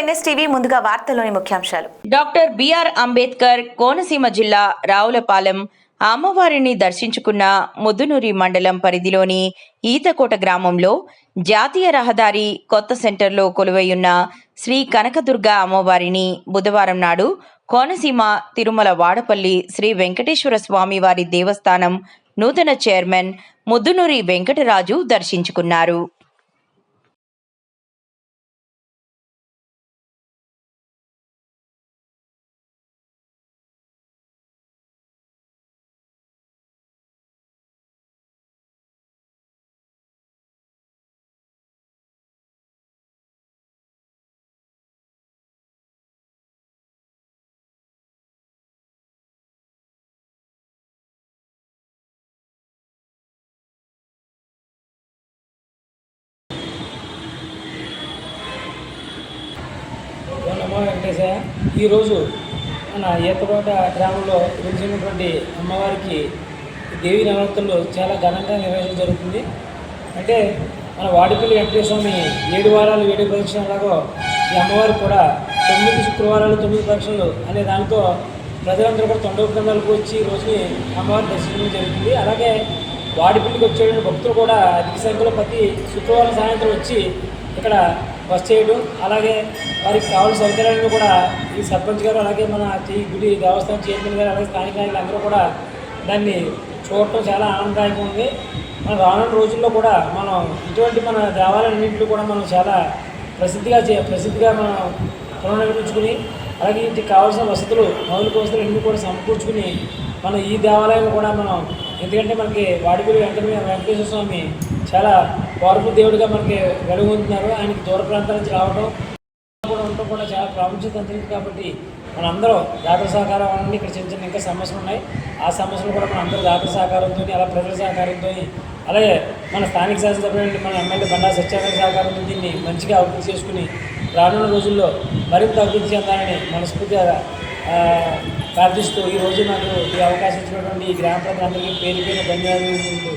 NSTV ముందుగా వార్తల్లోని ముఖ్యాంశాలు. డాక్టర్ బిఆర్ అంబేద్కర్ కోనసీమ జిల్లా రావులపాలెం అమ్మవారిని దర్శించుకున్న ముద్దునూరి మండలం పరిధిలోని ఈతకోట గ్రామంలో జాతీయ రహదారి కొత్త సెంటర్లో కొలువైయున్న శ్రీ కనకదుర్గ అమ్మవారిని బుధవారం నాడు కోనసీమ తిరుమల వాడపల్లి శ్రీ వెంకటేశ్వర స్వామివారి దేవస్థానం నూతన చైర్మన్ ముద్దునూరి వెంకటరాజు దర్శించుకున్నారు. వెంకటేశయ్య ఈరోజు మన ఈతకోట గ్రామంలో వెలిసినటువంటి అమ్మవారికి దేవి నవరాత్రులు చాలా ఘనంగా నిర్వహించడం జరుగుతుంది. అంటే మన వాడిపల్లి వెంకటేశ్వర ఏడు వారాలు ఏడు పరీక్షలాగో ఈ అమ్మవారు కూడా తొమ్మిది శుక్రవారాలు తొమ్మిది ప్రదక్షిణలు అనే దానితో ప్రజలందరూ కూడా తొండవ వచ్చి రోజుని అమ్మవారి దర్శించడం జరుగుతుంది. అలాగే వాడిపల్లికి వచ్చేటువంటి భక్తులు కూడా అధిక సంఖ్యలో ప్రతి శుక్రవారం సాయంత్రం వచ్చి ఇక్కడ బస్ చేయడం అలాగే వారికి కావాల్సిన సౌకర్యాలను కూడా ఈ సర్పంచ్ గారు అలాగే మన ఈ గుడి దేవస్థానం చైర్మన్ గారు అలాగే స్థానిక నాయకులు అందరూ కూడా దాన్ని చూడటం చాలా ఆనందదాయకంగా ఉంది. మన రానున్న రోజుల్లో కూడా మనం ఇటువంటి మన దేవాలయాలన్నింటిలో కూడా మనం చాలా ప్రసిద్ధిగా చే ప్రసిద్ధిగా మనం పునర్నిర్మించుకుని అలాగే ఇంటికి కావాల్సిన వసతులు మౌలిక వసతులు అన్నీ కూడా సమకూర్చుకుని మనం ఈ దేవాలయాన్ని కూడా మనం ఎందుకంటే మనకి వాడిపల్లి వెంకట వెంకటేశ్వర స్వామి చాలా పవర్ఫుల్ దేవుడిగా మనకి వెలుగొందుతున్నారు. ఆయనకి దూర ప్రాంతాల నుంచి రావడం కూడా ఉండటం కూడా చాలా ప్రాముఖ్యత అందింది కాబట్టి మనందరూ దాతల సహకారం అన్నీ ఇక్కడ చిన్న చిన్న ఇంకా సమస్యలు ఉన్నాయి. ఆ సమస్యలు కూడా మన అందరూ దాతల సహకారంతో అలా ప్రజల సహకారంతో అలాగే మన స్థానిక శాసనసభ్యులు మన ఎమ్మెల్యే బండా సత్యానంద సహకారంతో దీన్ని మంచిగా అభివృద్ధి చేసుకుని రానున్న రోజుల్లో మరింత అభివృద్ధి చెందాలని మనస్ఫూర్తిగా ప్రార్థిస్తూ ఈ రోజు నాకు ఈ అవకాశం ఇచ్చినటువంటి ఈ గ్రామ ప్రజలందరికీ పేరు పేరు ధన్యవాదాలు.